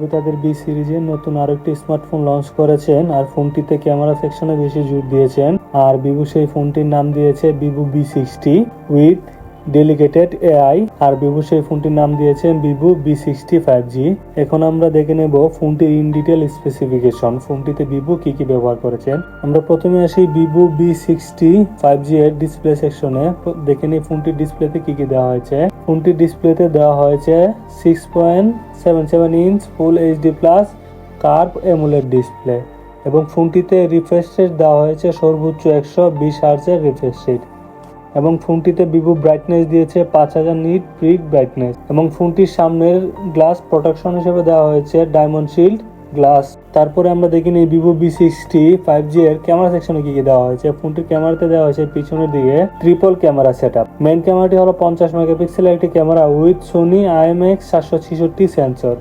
Vivo তাদের B সিরিজে নতুন আরেকটি স্মার্টফোন লঞ্চ করেছেন, আর ফোনটিতে ক্যামেরা সেকশনে বেশি জোর দিয়েছেন। আর ভিভো সেই ফোনটির নাম দিয়েছে Vivo B sixty with delegated AI R Vivo সেই ফোনটির নাম দিয়েছেন Vivo B sixty five G এখন আমরা দেখে নেব ফোনটির ইন ডিটেল স্পেসিফিকেশন ফোনটিতে ভিভো কি কি ব্যবহার করেছেন। আমরা প্রথমে আসি Vivo B sixty five G এর ডিসপ্লে সেকশনে দেখে নিই ফোনটির ডিসপ্লেতে কি কি দেওয়া হয়েছে। ফোনটির ডিসপ্লেতে দেওয়া হয়েছে six point seven seven inch full HD plus curve AMOLED display এবং ফোনটিতে রিফ্রেশ রেট দেওয়া হয়েছে সর্বোচ্চ একশো বিশ হার্জের রিফ্রেশ রেট এবং ফোনটিতে ভিভো ব্রাইটনেস দিয়েছে পাঁচ হাজার নিট ব্রিক ব্রাইটনেস এবং ফোনটির সামনের গ্লাস প্রোটেকশন হিসেবে দেওয়া হয়েছে ডায়মন্ড শিল্ড গ্লাস তারপরে আমরা দেখি নিই Vivo B sixty five G এর ক্যামেরা সেকশনে কি কি দেওয়া হয়েছে। ফোনটির ক্যামেরাতে দেওয়া হয়েছে পিছনের দিকে triple camera set up main ক্যামেরাটি হলো পঞ্চাশ মেগাপিক্সেলের একটি ক্যামেরা উইথ সোনি আইএমএক্স সাতশো ছেষট্টি সেন্সর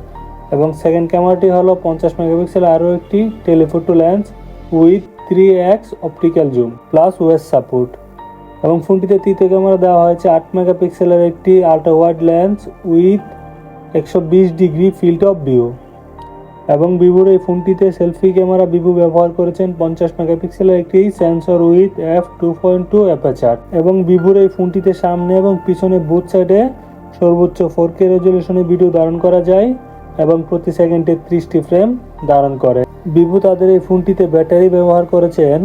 এবং সেকেন্ড ক্যামেরাটি হলো পঞ্চাশ মেগাপিক্সেল আরও একটি telephoto lens with three X optical zoom plus OS support এবং ফোনটিতে তৃতীয় ক্যামেরা দেওয়া হয়েছে আট মেগাপিক্সেলের একটি আল্ট্রা ওয়াইড লেন্স উইথ একশো বিশ ডিগ্রি ফিল্ড অফ ভিউ। এবং ভিভোর এই ফোনটিতে সেলফি ক্যামেরা ভিভো ব্যবহার করেছেন পঞ্চাশ মেগাপিক্সেলের একটি sensor with F two point two aperture. এবং ভিভোর এই ফোনটিতে সামনে এবং পিছনে বুথ সাইডে সর্বোচ্চ ফোর কে রেজলিউশনে ভিডিও ধারণ করা যায় এবং প্রতি সেকেন্ডে ত্রিশটি ফ্রেম ধারণ করে। ভিভো তাদের এই ফোনটিতে ব্যাটারি ব্যবহার করেছেন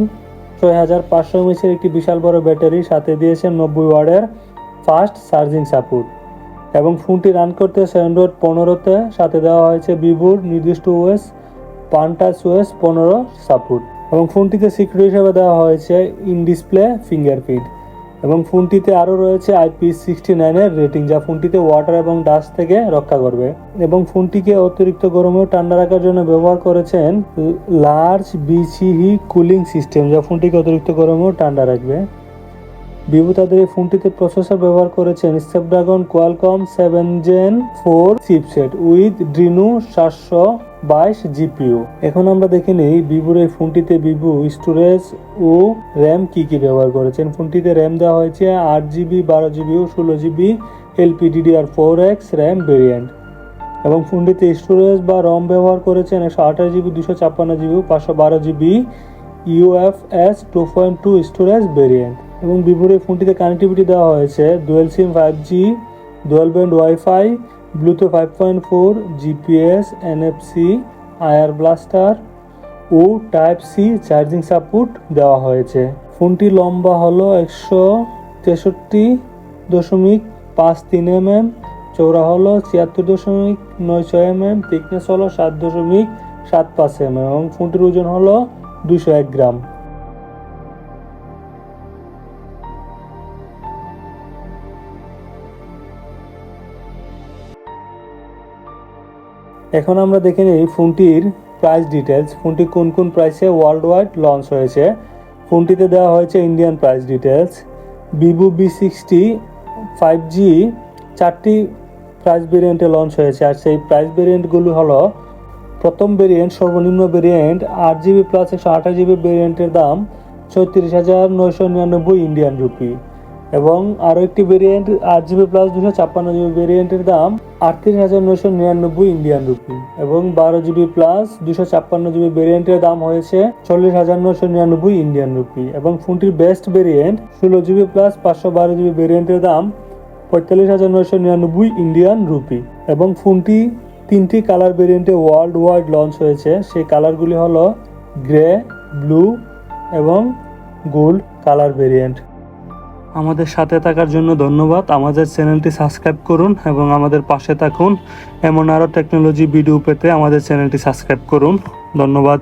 ছয় হাজার পাঁচশো এমএসের একটি বিশাল বড় ব্যাটারি, সাথে দিয়েছেন নব্বই ওয়ার্ডের ফাস্ট চার্জিং সাপোর্ট। এবং ফোনটি রান করতে অ্যান্ড্রয়েড পনেরোতে, সাথে দেওয়া হয়েছে বিবুর নির্দিষ্ট ওয়েস পান্টাস ওয়েস পনেরো সাপোর্ট। এবং ফোনটিতে সিকিউরিটি হিসেবে দেওয়া হয়েছে ইন ডিসপ্লে ফিঙ্গারপ্রিন্ট। এবং ফোনটিতে আরও রয়েছে আইপি সিক্সটি নাইনের রেটিং, যা ফোনটিতে ওয়াটার এবং ডাস্ট থেকে রক্ষা করবে। এবং ফোনটিকে অতিরিক্ত গরমেও ঠান্ডা রাখার জন্য ব্যবহার করেছেন লার্জ, বিচিহি কুলিং সিস্টেম, যা ফোনটিকে অতিরিক্ত গরমেও ঠান্ডা রাখবে। ভিভো তাদের এই ফোনটিতে প্রসেসর ব্যবহার করেছেন Snapdragon, Qualcomm seven gen four chipset with Adreno সাতশো বাইশ জিপিও এখন আমরা দেখে নিই ভিভোর এই ফোনটিতে ভিভো স্টোরেজ ও র্যাম কি কি ব্যবহার করেছেন। ফোনটিতে র্যাম দেওয়া হয়েছে আট জিবি, বারো জিবি ও ষোলো GB LPDDR four X RAM variant. এবং ফোনটিতে স্টোরেজ বা রম ব্যবহার করেছেন একশো আঠাশ জিবি, দুশো ছাপ্পান্ন জিবি পাঁচশো বারো GB UFS two point two storage variant. এবং ভিভোর এই ফোনটিতে কানেক্টিভিটি দেওয়া হয়েছে। Dual SIM five G dual band wifi Bluetooth five point four GPS NFC IR blaster ও টাইপ সি চার্জিং সাপোর্ট দেওয়া হয়েছে। ফোনটি লম্বা হলো একশো তেষট্টি দশমিক পাঁচ তিন এম এম চৌড়া হলো ছিয়াত্তর দশমিক নয় ছয় এম এম থিকনেস হলো সাত দশমিক সাত পাঁচ এম এম এবং ফোনটির ওজন হলো দুশো এক গ্রাম। এখন আমরা দেখে নিই ফোনটির প্রাইস ডিটেলস ফোনটি কোন কোন প্রাইসে ওয়ার্ল্ড ওয়াইড লঞ্চ হয়েছে? ফোনটিতে দেওয়া হয়েছে Indian price details Vivo B sixty five G চারটি প্রাইস ভেরিয়েন্টে লঞ্চ হয়েছে। আর সেই প্রাইস ভেরিয়েন্টগুলো হলো প্রথম ভেরিয়েন্ট সর্বনিম্ন ভেরিয়েন্ট আট জিবি প্লাস একশো আঠাশ জিবি ভেরিয়েন্টের দাম ছত্রিশ হাজার নয়শো নিরানব্বই ইন্ডিয়ান রুপি এবং আরও একটি ভেরিয়েন্ট আট জিবি প্লাস দুশো ছাপ্পান্ন জিবি ভেরিয়েন্টের দাম আটত্রিশ হাজার নয়শো নিরানব্বই ইন্ডিয়ান রুপি এবং বারো জিবি প্লাস দুশো ছাপ্পান্ন জিবি ভেরিয়েন্টের দাম হয়েছে চল্লিশ হাজার নয়শো নিরানব্বই ইন্ডিয়ান রুপি এবং ফোনটির বেস্ট ভেরিয়েন্ট ষোলো জিবি প্লাস পাঁচশো বারো জিবি ভেরিয়েন্টের দাম পঁয়তাল্লিশ হাজার নয়শো নিরানব্বই ইন্ডিয়ান রুপি এবং ফোনটি তিনটি কালার ভেরিয়েন্টে ওয়ার্ল্ড ওয়াইড লঞ্চ হয়েছে। সেই কালারগুলি হলো গ্রে ব্লু এবং গোল্ড কালার ভেরিয়েন্ট আমাদের সাথে থাকার জন্য ধন্যবাদ। আমাদের চ্যানেলটি সাবস্ক্রাইব করুন এবং আমাদের পাশে থাকুন। এমন আরও টেকনোলজি ভিডিও পেতে আমাদের চ্যানেলটি সাবস্ক্রাইব করুন। ধন্যবাদ।